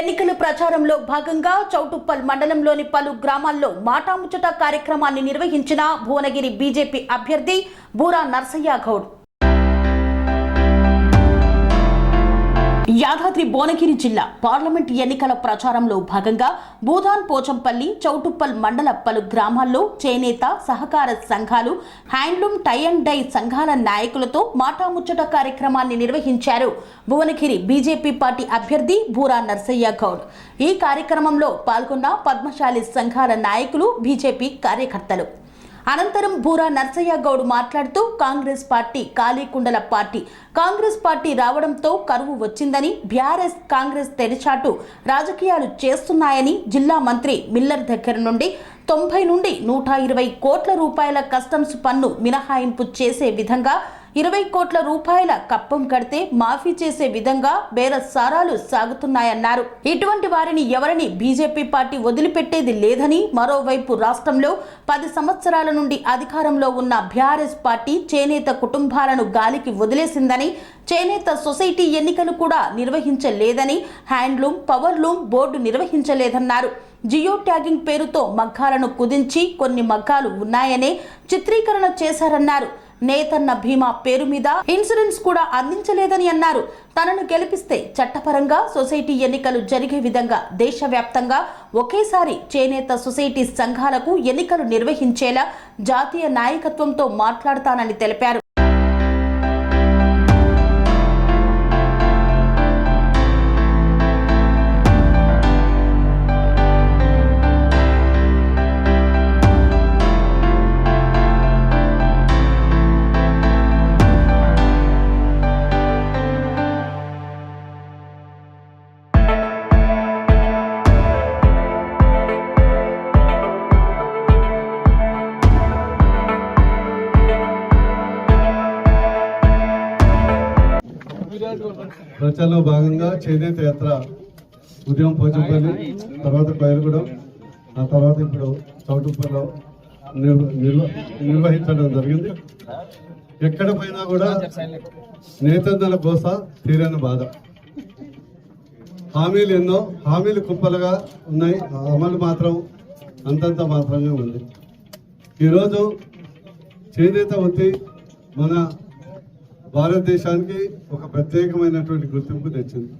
ఎన్నికల ప్రచారంలో భాగంగా చౌటుప్పల్ మండలంలోని పలు గ్రామాల్లో మాటాముచ్చట కార్యక్రమాన్ని నిర్వహించిన భువనగిరి బీజేపీ అభ్యర్థి బూరా నర్సయ్య గౌడ్. యాదాద్రి భువనగిరి జిల్లా పార్లమెంట్ ఎన్నికల ప్రచారంలో భాగంగా భూదాన్ పోచంపల్లి చౌటుప్పల్ మండల పలు గ్రామాల్లో చేనేత సహకార సంఘాలు హ్యాండ్లూమ్ టై అండ్ డై సంఘాల నాయకులతో మాటాముచ్చట కార్యక్రమాన్ని నిర్వహించారు భువనగిరి బీజేపీ పార్టీ అభ్యర్థి బూరా నర్సయ్య గౌడ్. ఈ కార్యక్రమంలో పాల్గొన్న పద్మశాలి సంఘాల నాయకులు బీజేపీ కార్యకర్తలు. అనంతరం బూరా నర్సయ్య గౌడ్ మాట్లాడుతూ కాంగ్రెస్ పార్టీ కాళీకుండల పార్టీ. కాంగ్రెస్ పార్టీ రావడంతో కరువు వచ్చిందని బీఆర్ఎస్ కాంగ్రెస్ తెరిచాటు రాజకీయాలు చేస్తున్నాయని జిల్లా మంత్రి మిల్లర్ దగ్గర నుండి తొంభై నుండి నూట ఇరవై కోట్ల రూపాయల కస్టమ్స్ పన్ను మినహాయింపు చేసే విధంగా ఇరవై కోట్ల రూపాయల కప్పం కడితే మాఫీ చేసే విధంగా బేరసారాలు సాగుతున్నాయన్నారు. ఇటువంటి వారిని ఎవరిని బీజేపీ పార్టీ వదిలిపెట్టేది లేదని మరోవైపు రాష్ట్రంలో పది సంవత్సరాల నుండి అధికారంలో ఉన్న బీఆర్ఎస్ పార్టీ చేనేత కుటుంబాలను గాలికి వదిలేసిందని చేనేత సొసైటీ ఎన్నికలు కూడా నిర్వహించలేదని హ్యాండ్లూమ్ పవర్లూమ్ బోర్డు నిర్వహించలేదన్నారు. జియో ట్యాగింగ్ పేరుతో మగ్గాలను కుదించి కొన్ని మగ్గాలు ఉన్నాయనే చిత్రీకరణ చేశారన్నారు. నేతన్న భీమా పేరు మీద ఇన్సూరెన్స్ కూడా అందించలేదని అన్నారు. తనను గెలిపిస్తే చట్టపరంగా సొసైటీ ఎన్నికలు జరిగే విధంగా దేశవ్యాప్తంగా ఒకేసారి చేనేత సొసైటీ సంఘాలకు ఎన్నికలు నిర్వహించేలా జాతీయ నాయకత్వంతో మాట్లాడతానని తెలిపారు. ప్రచారంలో భాగంగా చేనేత యాత్ర ఉదయం పోచంపల్లి తర్వాత కోయలగూడెం ఆ తర్వాత ఇప్పుడు చౌటుప్పల్లో నిర్వ- నిర్వహించడం జరిగింది. ఎక్కడ పోయినా కూడా నేతందల కోస తీరని బాధ. హామీలు ఎన్నో హామీలు కుప్పలుగా ఉన్నాయి. అమలు మాత్రం అంతంత మాత్రమే ఉంది. ఈరోజు చేనేత వృత్తి మన భారతదేశానికి ఒక ప్రత్యేకమైనటువంటి గుర్తింపు తెచ్చింది.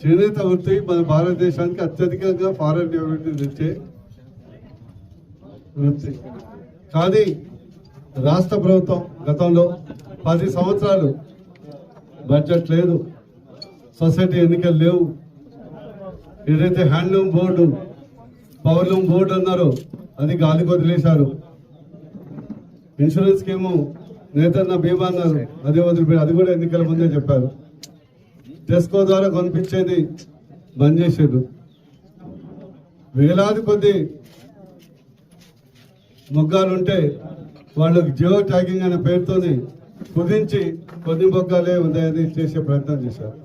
చేనేత వృత్తి మన భారతదేశానికి అత్యధికంగా ఫారెన్ రెవెన్యూ తెచ్చే వృత్తి. కానీ రాష్ట్ర ప్రభుత్వం గతంలో పది సంవత్సరాలు బడ్జెట్ లేదు. సొసైటీ ఎన్నికలు లేవు. ఏదైతే హ్యాండ్లూమ్ బోర్డు పవర్లూమ్ బోర్డు అన్నారో అది గాలికి వదిలేశారు. ఇన్సూరెన్స్ స్కీము నేతన్న బీమా అన్నారు అదే వదిలిపోయి అది కూడా ఎన్నికల ముందే చెప్పారు. టెస్కో ద్వారా కొనిపించేది బంద్ చేసారు వేలాది కొద్ది మొగ్గాలుంటే వాళ్ళకి జియో ట్యాగింగ్ అనే పేరుతోని కుదించి కొద్ది మొగ్గాలే ఉన్నాయని చేసే ప్రయత్నం చేశారు.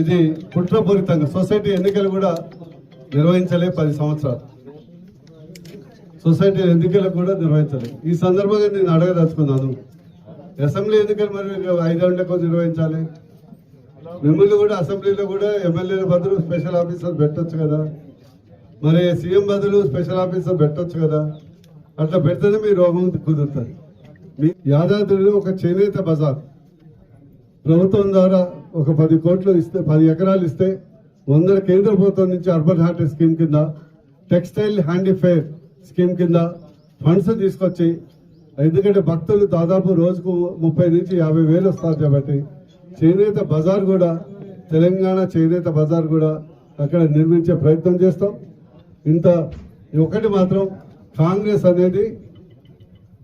ఇది కుట్రపూరితంగా సొసైటీ ఎన్నికలు కూడా నిర్వహించలే పది సంవత్సరాలు. సొసైటీ ఎన్నికలు కూడా నిర్వహించాలి. ఈ సందర్భంగా నేను అడగదలుచుకున్నాను. అసెంబ్లీ ఎన్నికలు మరి ఐదేళ్ళకు నిర్వహించాలి. మిమ్మల్ని కూడా అసెంబ్లీలో కూడా ఎమ్మెల్యేల బదులు స్పెషల్ ఆఫీసర్ పెట్టొచ్చు కదా. మరి సీఎం బదులు స్పెషల్ ఆఫీసర్ పెట్టచ్చు కదా. అట్లా పెడితేనే మీ రోగం కుదురుతుంది. మీ యాదాద్రిలో ఒక చేనేత బజార్ ప్రభుత్వం ద్వారా ఒక పది కోట్లు ఇస్తే పది ఎకరాలు ఇస్తే వందల కేంద్ర ప్రభుత్వం నుంచి అర్బన్ హార్ట్ స్కీమ్ కింద టెక్స్టైల్ హ్యాండీ ఫేర్ స్కీమ్ కింద ఫండ్స్ తీసుకొచ్చి ఎందుకంటే భక్తులు దాదాపు రోజుకు ముప్పై నుంచి యాభై వేలు వస్తారు కాబట్టి చేనేత బజార్ కూడా తెలంగాణ చేనేత బజార్ కూడా అక్కడ నిర్మించే ప్రయత్నం చేస్తాం. ఇంత ఒకటి మాత్రం కాంగ్రెస్ అనేది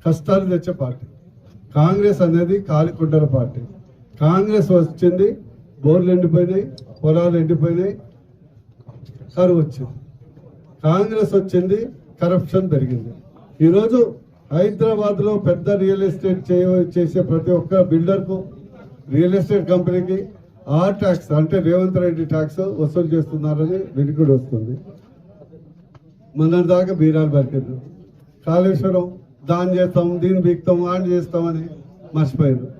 కష్టాలు తెచ్చే పార్టీ. కాంగ్రెస్ అనేది కాలికుండల పార్టీ. కాంగ్రెస్ వచ్చింది బోర్లు ఎండిపోయినాయి పొలాలు ఎండిపోయినాయి కరువు వచ్చింది. కాంగ్రెస్ వచ్చింది కరప్షన్ పెరిగింది. ఈరోజు హైదరాబాద్లో పెద్ద రియల్ ఎస్టేట్ చేయ- చేసే ప్రతి ఒక్క బిల్డర్కు రియల్ ఎస్టేట్ కంపెనీకి ఆ ట్యాక్స్ అంటే రేవంత్ రెడ్డి ట్యాక్స్ వసూలు చేస్తున్నారని వెనుకడు వస్తుంది. మన దాకా బీరాలు బరికింది కాళేశ్వరం దాని చేస్తాం దీన్ని బీక్తాం ఆన్ చేస్తామని మర్చిపోయారు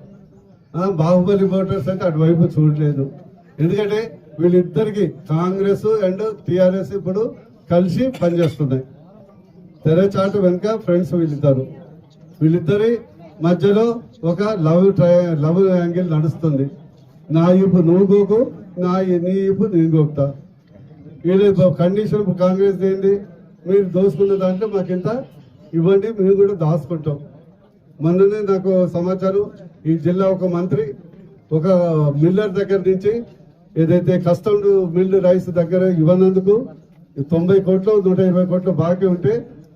బాహుబలి ఓటర్స్ అయితే అటువైపు చూడలేదు. ఎందుకంటే వీళ్ళిద్దరికి కాంగ్రెస్ అండ్ టీఆర్ఎస్ ఇప్పుడు కలిసి పనిచేస్తున్నాయి. తెరచాటు వెనుక ఫ్రెండ్స్ వీళ్ళిద్దరు. వీళ్ళిద్దరి మధ్యలో ఒక లవ్ ట్రై లవ్ యాంగిల్ నడుస్తుంది. నా ఇప్పు నువ్వు గోకు నా నీ ఇప్పు నేను గోకుతా. వీళ్ళ కండిషన్ కాంగ్రెస్ ఏంటి మీరు దోసుకున్న దాంట్లో మాకు ఇంత ఇవ్వండి మేము కూడా దాచుకుంటాం. మొన్ననే నాకు సమాచారం ఈ జిల్లా ఒక మంత్రి ఒక మిల్లర్ దగ్గర నుంచి ఏదైతే కస్టమ్ మిల్లు రైస్ దగ్గర ఇవ్వనందుకు తొంభై కోట్లు నూట ఇరవై కోట్లు బాకీ ఉంటే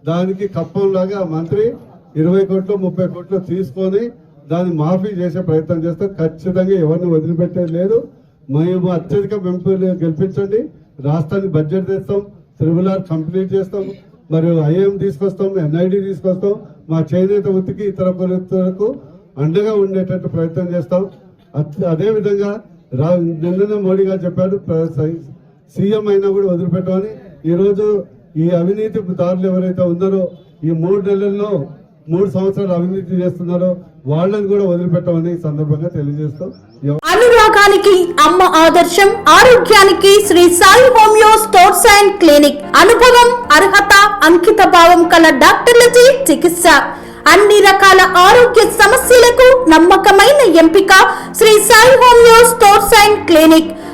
దానికి కప్పంలాగా మంత్రి ఇరవై కోట్లు ముప్పై కోట్లు తీసుకొని దాన్ని మాఫీ చేసే ప్రయత్నం చేస్తే ఖచ్చితంగా ఎవరిని వదిలిపెట్టేది లేదు. మేము అత్యధిక మెంపులు గెలిపించండి. రాష్ట్రానికి బడ్జెట్ తెస్తాం. త్రిబుల్ ఆర్ కంప్లీట్ చేస్తాం. మరియు ఐఎం తీసుకొస్తాం ఎన్ఐడి తీసుకొస్తాం. మా చేనేత వృత్తికి ఇతర పరిస్థితులకు అండగా ఉండేటట్టు ప్రయత్నం చేస్తాం. అదేవిధంగా రా నిన్ననే మోడీ గారు చెప్పాడు సీఎం అయినా కూడా వదిలిపెట్టమని. ఈరోజు ఈ అవినీతి దారులు ఎవరైతే ఉన్నారో ఈ మూడు నెలల్లో మూడు సంవత్సరాలు అవినీతి చేస్తున్నారో వాళ్ళని కూడా వదిలిపెట్టమని ఈ సందర్భంగా తెలియజేస్తాం ఎవ- అనురాగానికి అమ్మ ఆదర్శం ఆరోగ్యానికి Sri Sai homeo stores and clinic. అనుభవం అర్హత అంకిత భావం కల డాక్టర్లచే చికిత్స. అన్ని రకాల ఆరోగ్య సమస్యలకు నమ్మకమైన ఎంపిక Sri Sai homeo stores and clinic.